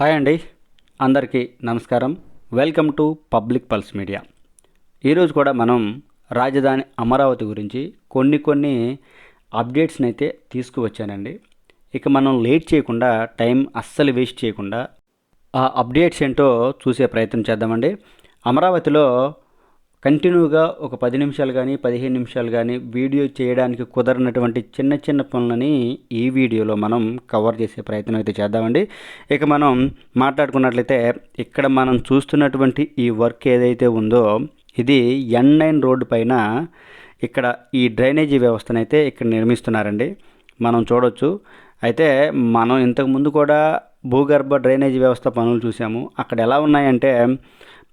Hi అండి. అందరికీ నమస్కారం. Welcome to public pulse media. ఈరోజు కూడా మనం రాజధాని అమరావతి గురించి కొన్ని కొన్ని అప్డేట్స్ని అయితే తీసుకువచ్చానండి. ఇక మనం లేట్ చేయకుండా టైం అస్సలు వేస్ట్ చేయకుండా ఆ అప్డేట్స్ ఏంటో చూసే ప్రయత్నం చేద్దామండి. అమరావతిలో కంటిన్యూగా ఒక పది నిమిషాలు కానీ పదిహేను నిమిషాలు కానీ వీడియో చేయడానికి కుదరనటువంటి చిన్న చిన్న పనులని ఈ వీడియోలో మనం కవర్ చేసే ప్రయత్నం అయితే చేద్దామండి. ఇక మనం మాట్లాడుకున్నట్లయితే ఇక్కడ మనం చూస్తున్నటువంటి ఈ వర్క్ ఏదైతే ఉందో ఇది ఎన్ నైన్ రోడ్డు పైన ఇక్కడ ఈ డ్రైనేజీ వ్యవస్థనైతే ఇక్కడ నిర్మిస్తున్నారండి. మనం చూడొచ్చు. అయితే మనం ఇంతకుముందు కూడా భూగర్భ డ్రైనేజీ వ్యవస్థ పనులు చూసాము. అక్కడ ఎలా ఉన్నాయంటే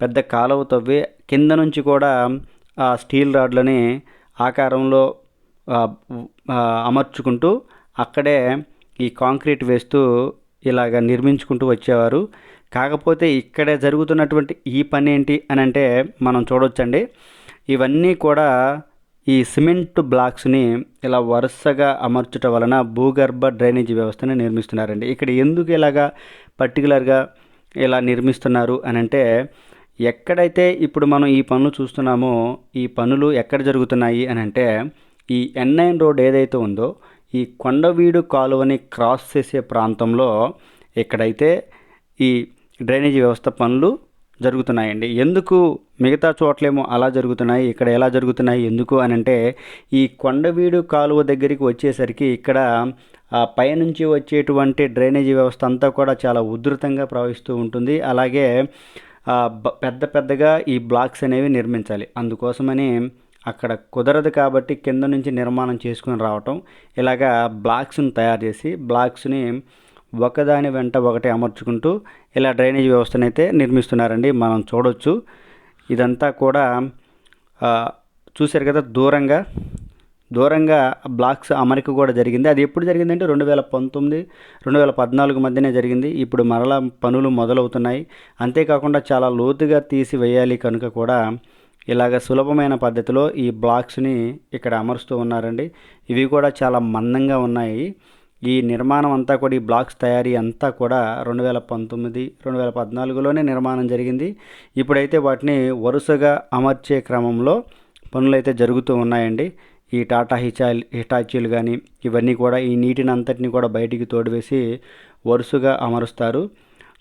పెద్ద కాలువ తవ్వి కింద నుంచి కూడా ఆ స్టీల్ రాడ్లని ఆకారంలో అమర్చుకుంటూ అక్కడే ఈ కాంక్రీట్ వేస్తూ ఇలాగ నిర్మించుకుంటూ వచ్చేవారు. కాకపోతే ఇక్కడే జరుగుతున్నటువంటి ఈ పని ఏంటి అని అంటే మనం చూడొచ్చండి. ఇవన్నీ కూడా ఈ సిమెంట్ బ్లాక్స్ని ఇలా వరుసగా అమర్చటం వలన భూగర్భ డ్రైనేజీ వ్యవస్థని నిర్మిస్తున్నారండి. ఇక్కడ ఎందుకు ఇలాగా పర్టికులర్గా ఇలా నిర్మిస్తున్నారు అని అంటే ఎక్కడైతే ఇప్పుడు మనం ఈ పనులు చూస్తున్నామో ఈ పనులు ఎక్కడ జరుగుతున్నాయి అని అంటే ఈ ఎన్ నైన్ రోడ్ ఏదైతే ఉందో ఈ కొండవీడు కాలువని క్రాస్ చేసే ప్రాంతంలో ఇక్కడైతే ఈ డ్రైనేజీ వ్యవస్థ పనులు జరుగుతున్నాయండి. ఎందుకు మిగతా చోట్లేమో అలా జరుగుతున్నాయి ఇక్కడ ఎలా జరుగుతున్నాయి ఎందుకు అని అంటే ఈ కొండవీడు కాలువ దగ్గరికి వచ్చేసరికి ఇక్కడ ఆ పైనుంచి వచ్చేటువంటి డ్రైనేజీ వ్యవస్థ అంతా కూడా చాలా ఉధృతంగా ప్రవహిస్తూ ఉంటుంది. అలాగే పెద్ద పెద్దగా ఈ బ్లాక్స్ అనేవి నిర్మించాలి. అందుకోసమని అక్కడ కుదరదు కాబట్టి కింద నుంచి నిర్మాణం చేసుకుని రావటం. ఇలాగా బ్లాక్స్ని తయారు చేసి బ్లాక్స్ని ఒకదాని వెంట ఒకటి అమర్చుకుంటూ ఇలా డ్రైనేజ్ వ్యవస్థను అయితే నిర్మిస్తున్నారండి. మనం చూడొచ్చు. ఇదంతా కూడా చూశారు కదా దూరంగా దూరంగా బ్లాక్స్ అమరిక కూడా జరిగింది. అది ఎప్పుడు జరిగిందంటే రెండు వేల పంతొమ్మిది రెండు వేల పద్నాలుగు మధ్యనే జరిగింది. ఇప్పుడు మరలా పనులు మొదలవుతున్నాయి. అంతేకాకుండా చాలా లోతుగా తీసి వేయాలి కనుక కూడా ఇలాగ సులభమైన పద్ధతిలో ఈ బ్లాక్స్ని ఇక్కడ అమరుస్తూ ఉన్నారండి. ఇవి కూడా చాలా మందంగా ఉన్నాయి. ఈ నిర్మాణం అంతా కూడా ఈ బ్లాక్స్ తయారీ అంతా కూడా రెండు వేల పంతొమ్మిది రెండు వేల పద్నాలుగులోనే నిర్మాణం జరిగింది. ఇప్పుడైతే వాటిని వరుసగా అమర్చే క్రమంలో పనులైతే జరుగుతూ ఉన్నాయండి. ఈ టాటా హిచాల్ హిటాచీలు కానీ ఇవన్నీ కూడా ఈ నీటిని అంతటిని కూడా బయటికి తోడివేసి వరుసగా అమరుస్తారు.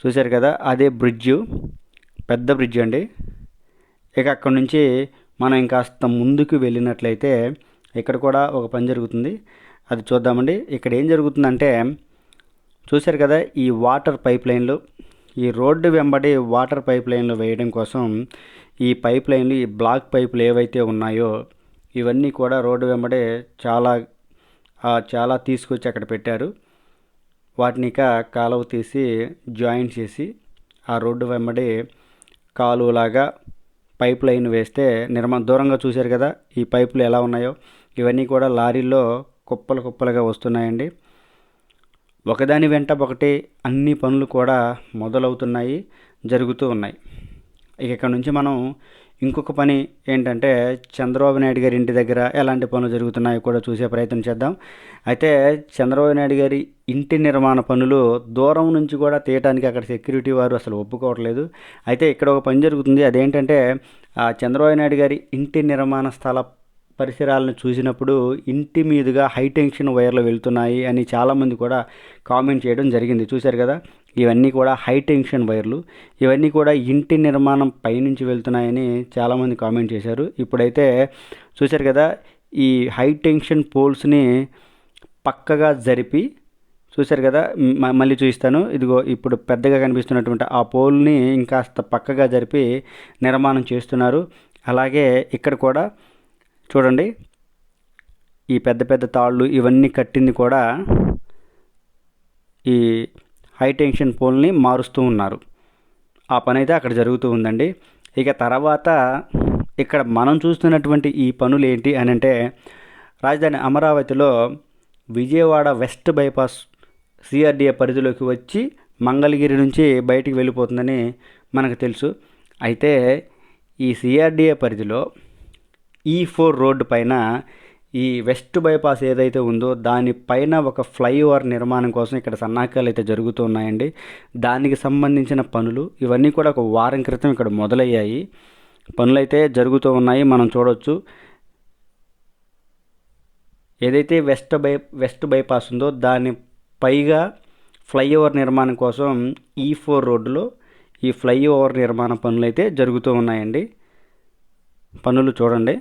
చూశారు కదా అదే బ్రిడ్జ్ పెద్ద బ్రిడ్జ్ అండి. ఇక అక్కడి నుంచి మనం ఇంకాస్త ముందుకు వెళ్ళినట్లయితే ఇక్కడ కూడా ఒక పని జరుగుతుంది. అది చూద్దామండి. ఇక్కడ ఏం జరుగుతుందంటే చూశారు కదా ఈ వాటర్ పైప్ లైన్లు ఈ రోడ్డు వెంబడి వాటర్ పైప్ లైన్లు వేయడం కోసం ఈ పైప్ లైన్లు ఈ బ్లాక్ పైపులు ఏవైతే ఉన్నాయో ఇవన్నీ కూడా రోడ్డు వెంబడే చాలా చాలా తీసుకొచ్చి అక్కడ పెట్టారు. వాటిని ఇక కాలువ తీసి జాయిన్ చేసి ఆ రోడ్డు వెంబడి కాలువలాగా పైప్ లైన్ వేస్తే నిర్మా దూరంగా చూశారు కదా ఈ పైపులు ఎలా ఉన్నాయో. ఇవన్నీ కూడా లారీల్లో కుప్పలు కుప్పలుగా వస్తున్నాయండి. ఒకదాని వెంట ఒకటి అన్ని పనులు కూడా మొదలవుతున్నాయి జరుగుతూ ఉన్నాయి. ఇక ఇక్కడ నుంచి మనం ఇంకొక పని ఏంటంటే చంద్రబాబు నాయుడు గారి ఇంటి దగ్గర ఎలాంటి పనులు జరుగుతున్నాయో కూడా చూసే ప్రయత్నం చేద్దాం. అయితే చంద్రబాబు నాయుడు గారి ఇంటి నిర్మాణ పనులు దూరం నుంచి కూడా తీయటానికి అక్కడ సెక్యూరిటీ వారు అసలు ఒప్పుకోవట్లేదు. అయితే ఇక్కడ ఒక పని జరుగుతుంది. అదేంటంటే ఆ చంద్రబాబు నాయుడు గారి ఇంటి నిర్మాణ స్థల పరిసరాలను చూసినప్పుడు ఇంటి మీదుగా హై టెన్షన్ వైర్లు వెళ్తున్నాయి అని చాలామంది కూడా కామెంట్ చేయడం జరిగింది. చూశారు కదా? ఇవన్నీ కూడా హై టెన్షన్ వైర్లు ఇవన్నీ కూడా ఇంటి నిర్మాణం పైనుంచి వెళ్తున్నాయని చాలామంది కామెంట్ చేశారు. ఇప్పుడైతే చూశారు కదా ఈ హై టెన్షన్ పోల్స్ని పక్కగా జరిపి చూశారు కదా మ- మళ్ళీ చూపిస్తాను. ఇదిగో ఇప్పుడు పెద్దగా కనిపిస్తున్నటువంటి ఆ పోల్ని ఇంకాస్త పక్కగా జరిపి నిర్మాణం చేస్తున్నారు. అలాగే ఇక్కడ కూడా చూడండి ఈ పెద్ద పెద్ద తాళ్ళు ఇవన్నీ కట్టింది కూడా ఈ హై టెన్షన్ పోల్ని మారుస్తూ ఉన్నారు. ఆ పని అయితే అక్కడ జరుగుతూ ఉందండి. ఇక తర్వాత ఇక్కడ మనం చూస్తున్నటువంటి ఈ పనులు ఏంటి అని అంటే రాజధాని అమరావతిలో విజయవాడ వెస్ట్ బైపాస్ సిఆర్డిఏ పరిధిలోకి వచ్చి మంగళగిరి నుంచి బయటికి వెళ్ళిపోతుందని మనకు తెలుసు. అయితే ఈ సిఆర్డీఏ పరిధిలో ఈ ఫోర్ రోడ్డు పైన ఈ వెస్ట్ బైపాస్ ఏదైతే ఉందో దానిపైన ఒక ఫ్లైఓవర్ నిర్మాణం కోసం ఇక్కడ సన్నాహకాలు అయితే జరుగుతున్నాయండి దానికి సంబంధించిన పనులు ఇవన్నీ కూడా ఒక వారం క్రితం ఇక్కడ మొదలయ్యాయి. పనులు అయితే జరుగుతూ ఉన్నాయి మనం చూడవచ్చు ఏదైతే వెస్ట్ బై వెస్ట్ బైపాస్ ఉందో దాని పైగా ఫ్లైఓవర్ నిర్మాణం కోసం e ఈ ఫోర్ రోడ్డులో ఈ ఫ్లైఓవర్ నిర్మాణ పనులు అయితే జరుగుతూ ఉన్నాయండి. పనులు చూడండి.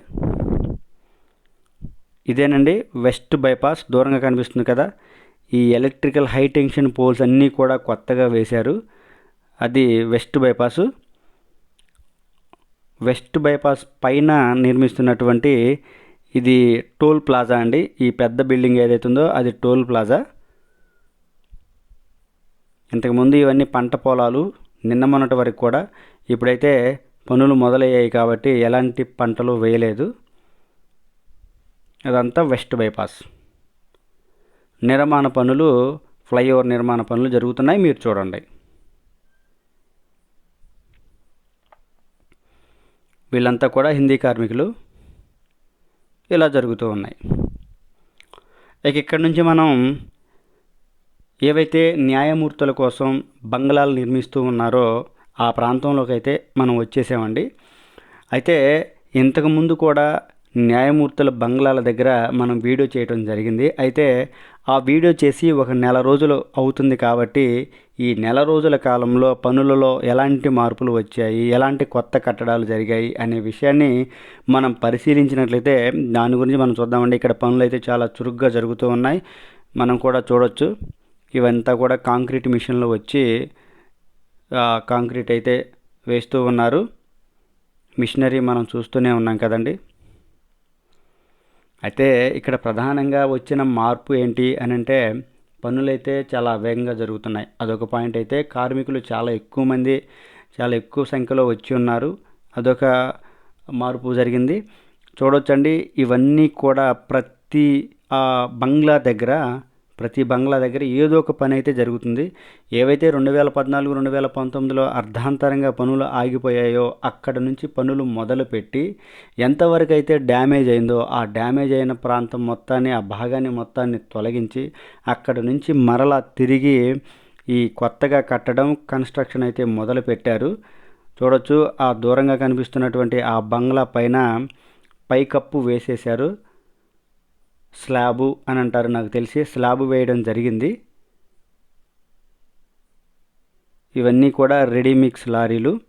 ఇదేనండి వెస్ట్ బైపాస్ దూరంగా కనిపిస్తుంది కదా. ఈ ఎలక్ట్రికల్ హై టెన్షన్ పోల్స్ అన్నీ కూడా కొత్తగా వేశారు. అది వెస్ట్ బైపాస్. వెస్ట్ బైపాస్ పైన నిర్మిస్తున్నటువంటి ఇది టోల్ ప్లాజా అండి. ఈ పెద్ద బిల్డింగ్ ఏదైతే ఉందో అది టోల్ ప్లాజా. ఇంతకుముందు ఇవన్నీ పంట పొలాలు నిన్న మొన్నటి వరకు కూడా ఇప్పుడైతే పనులు మొదలయ్యాయి కాబట్టి ఎలాంటి పంటలు వేయలేదు. అదంతా వెస్ట్ బైపాస్. నిర్మాణ పనులు ఫ్లైఓవర్ నిర్మాణ పనులు జరుగుతున్నాయి మీరు చూడండి. వీళ్ళంతా కూడా హిందీ కార్మికులు. ఇలా జరుగుతూ ఉన్నాయి. ఇక ఇక్కడి నుంచి మనం ఏవైతే న్యాయమూర్తుల కోసం బంగ్లాలు నిర్మిస్తూ ఉన్నారో ఆ ప్రాంతంలోకి అయితే మనం వచ్చేసామండి. అయితే ఇంతకుముందు కూడా న్యాయమూర్తుల బంగ్లాల దగ్గర మనం వీడియో చేయడం జరిగింది. అయితే ఆ వీడియో చేసి ఒక నెల రోజులు అవుతుంది కాబట్టి ఈ నెల రోజుల కాలంలో పనులలో ఎలాంటి మార్పులు వచ్చాయి ఎలాంటి కొత్త కట్టడాలు జరిగాయి అనే విషయాన్ని మనం పరిశీలించినట్లయితే దాని గురించి మనం చూద్దామండి. ఇక్కడ పనులు అయితే చాలా చురుగ్గా జరుగుతూ ఉన్నాయి. మనం కూడా చూడొచ్చు. ఇవంతా కూడా కాంక్రీట్ మిషన్లో వచ్చి కాంక్రీట్ అయితే వేస్తూ ఉన్నారు. మిషనరీ మనం చూస్తూనే ఉన్నాం కదండి. అయితే ఇక్కడ ప్రధానంగా వచ్చిన మార్పు ఏంటి అని అంటే పనులైతే చాలా వేగంగా జరుగుతున్నాయి. అదొక పాయింట్ అయితే కార్మికులు చాలా ఎక్కువ మంది చాలా ఎక్కువ సంఖ్యలో వచ్చి ఉన్నారు. అదొక మార్పు జరిగింది. చూడొచ్చండి ఇవన్నీ కూడా ప్రతి బంగ్లా దగ్గర ప్రతి బంగ్లా దగ్గర ఏదో ఒక పని అయితే జరుగుతుంది. ఏవైతే రెండు వేల పద్నాలుగు రెండు వేల పంతొమ్మిదిలో అర్ధాంతరంగా పనులు ఆగిపోయాయో అక్కడ నుంచి పనులు మొదలుపెట్టి ఎంతవరకు అయితే డ్యామేజ్ అయిందో ఆ డ్యామేజ్ అయిన ప్రాంతం మొత్తాన్ని ఆ భాగాన్ని మొత్తాన్ని తొలగించి అక్కడ నుంచి మరలా తిరిగి ఈ కొత్తగా కట్టడం కన్స్ట్రక్షన్ అయితే మొదలు పెట్టారు చూడొచ్చు ఆ దూరంగా కనిపిస్తున్నటువంటి ఆ బంగ్లా పైన పైకప్పు వేసేశారు. స్లాబు అని అంటారు నాకు తెలిసి. స్లాబు వేయడం జరిగింది. ఇవన్నీ కూడా రెడీమిక్స్ లారీలు.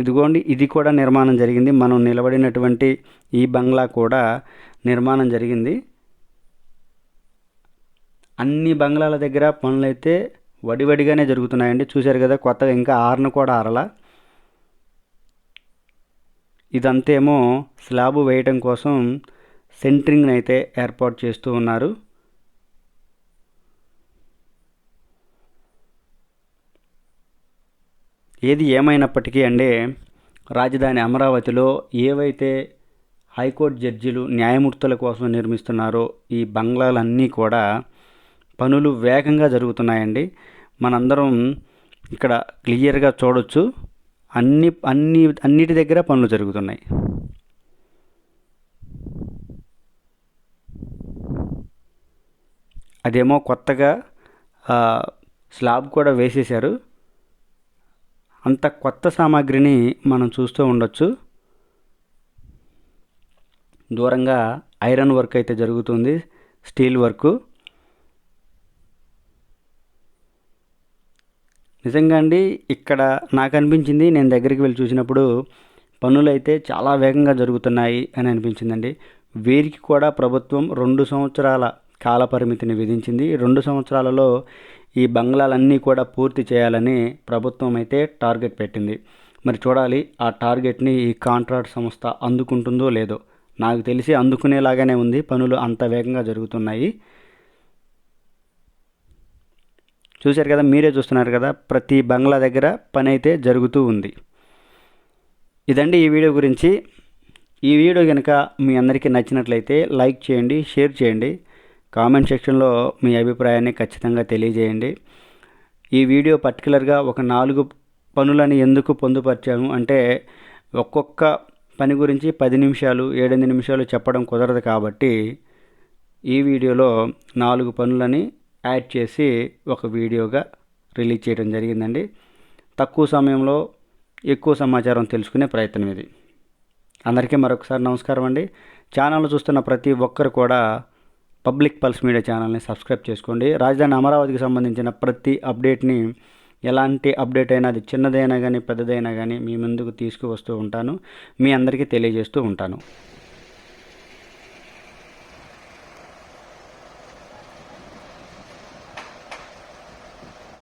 ఇదిగోండి ఇది కూడా నిర్మాణం జరిగింది. మనం నిలబడినటువంటి ఈ బంగ్లా కూడా నిర్మాణం జరిగింది. అన్ని బంగ్లాల దగ్గర పనులైతే వడివడిగానే జరుగుతున్నాయండి. చూశారు కదా కొత్తగా ఇంకా ఆరును కూడా ఆరలా. ఇదంతేమో స్లాబు వేయటం కోసం సెంటరింగ్ని అయితే ఏర్పాటు చేస్తూ ఉన్నారు. ఏది ఏమైనప్పటికీ అంటే రాజధాని అమరావతిలో ఏవైతే హైకోర్టు జడ్జీలు న్యాయమూర్తుల కోసం నిర్మిస్తున్నారో ఈ బంగ్లాలన్నీ కూడా పనులు వేగంగా జరుగుతున్నాయండి. మనందరం ఇక్కడ క్లియర్గా చూడొచ్చు. అన్ని అన్ని అన్నిటి దగ్గర పనులు జరుగుతున్నాయి. అదేమో కొత్తగా స్లాబ్ కూడా వేసేశారు. అంత కొత్త సామాగ్రిని మనం చూస్తూ ఉండొచ్చు. దూరంగా ఐరన్ వర్క్ అయితే జరుగుతుంది స్టీల్ వర్క్. నిజంగా అండి ఇక్కడ నాకు అనిపించింది నేను దగ్గరికి వెళ్ళి చూసినప్పుడు పనులు అయితే చాలా వేగంగా జరుగుతున్నాయి అని అనిపించిందండి. వీరికి కూడా ప్రభుత్వం రెండు సంవత్సరాల కాలపరిమితిని విధించింది. రెండు సంవత్సరాలలో ఈ బంగ్లాలన్నీ కూడా పూర్తి చేయాలని ప్రభుత్వం అయితే టార్గెట్ పెట్టింది. మరి చూడాలి ఆ టార్గెట్ని ఈ కాంట్రాక్ట్ సంస్థ అందుకుంటుందో లేదో. నాకు తెలిసి అందుకునేలాగానే ఉంది. పనులు అంత వేగంగా జరుగుతున్నాయి. చూశారు కదా మీరే చూస్తున్నారు కదా ప్రతి బంగ్లా దగ్గర పని అయితే జరుగుతూ ఉంది. ఇదండి ఈ వీడియో గురించి. ఈ వీడియో కనుక మీ అందరికీ నచ్చినట్లయితే లైక్ చేయండి షేర్ చేయండి. కామెంట్ సెక్షన్లో మీ అభిప్రాయాన్ని ఖచ్చితంగా తెలియజేయండి. ఈ వీడియో పర్టికులర్గా ఒక నాలుగు పనులని ఎందుకు పొందుపరిచాము అంటే ఒక్కొక్క పని గురించి పది నిమిషాలు ఏడెనిమిది నిమిషాలు చెప్పడం కుదరదు కాబట్టి ఈ వీడియోలో నాలుగు పనులని యాడ్ చేసి ఒక వీడియోగా రిలీజ్ చేయడం జరిగిందండి. తక్కువ సమయంలో ఎక్కువ సమాచారం తెలుసుకునే ప్రయత్నం ఇది. అందరికీ మరొకసారి నమస్కారం అండి. ఛానల్ చూస్తున్న ప్రతి ఒక్కరు కూడా పబ్లిక్ పల్స్ మీడియా ఛానల్ని సబ్స్క్రైబ్ చేసుకోండి. రాజధాని అమరావతికి సంబంధించిన ప్రతి అప్డేట్ని ఎలాంటి అప్డేట్ అయినా అది చిన్నదైనా కానీ పెద్దదైనా కానీ మీ ముందుకు తీసుకువస్తూ ఉంటాను. మీ అందరికీ తెలియజేస్తూ ఉంటాను.